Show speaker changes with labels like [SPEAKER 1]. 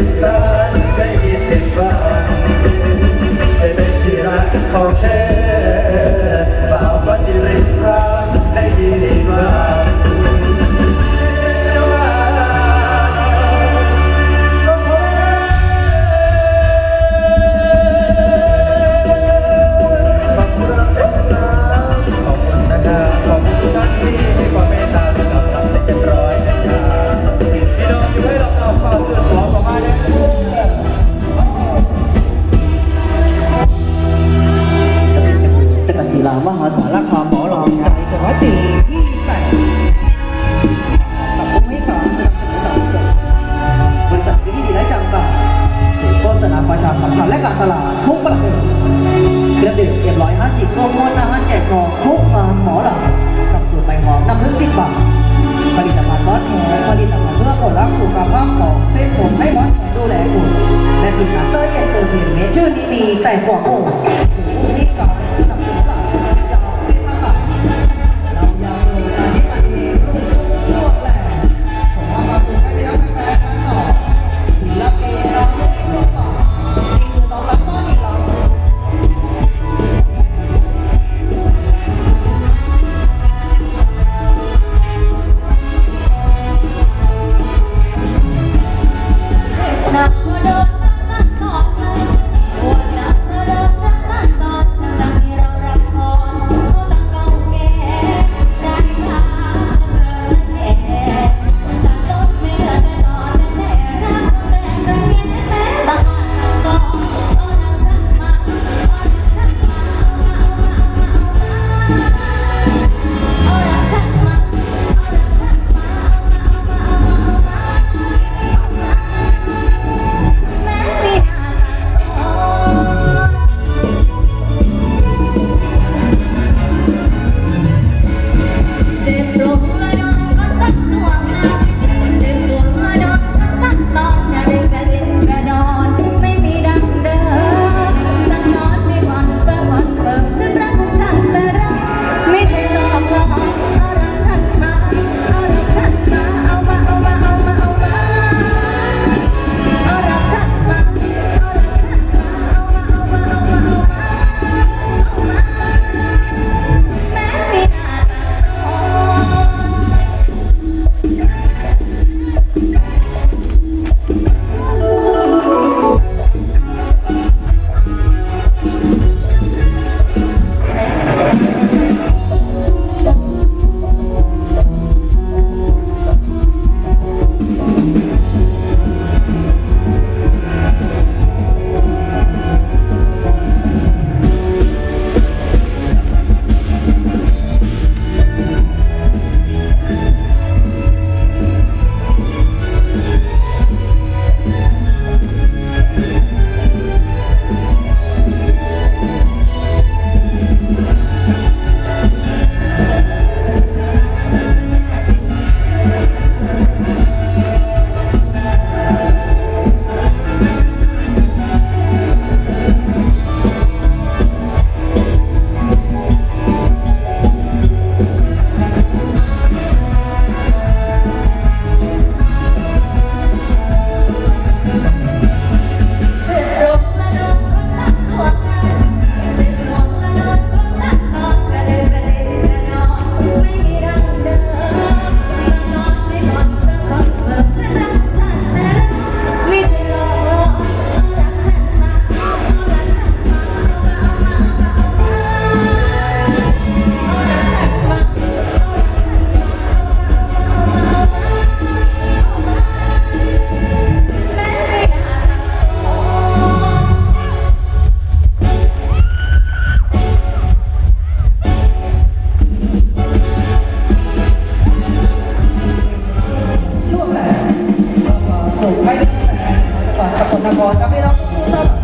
[SPEAKER 1] Yeah. มหาสารความ Rápido.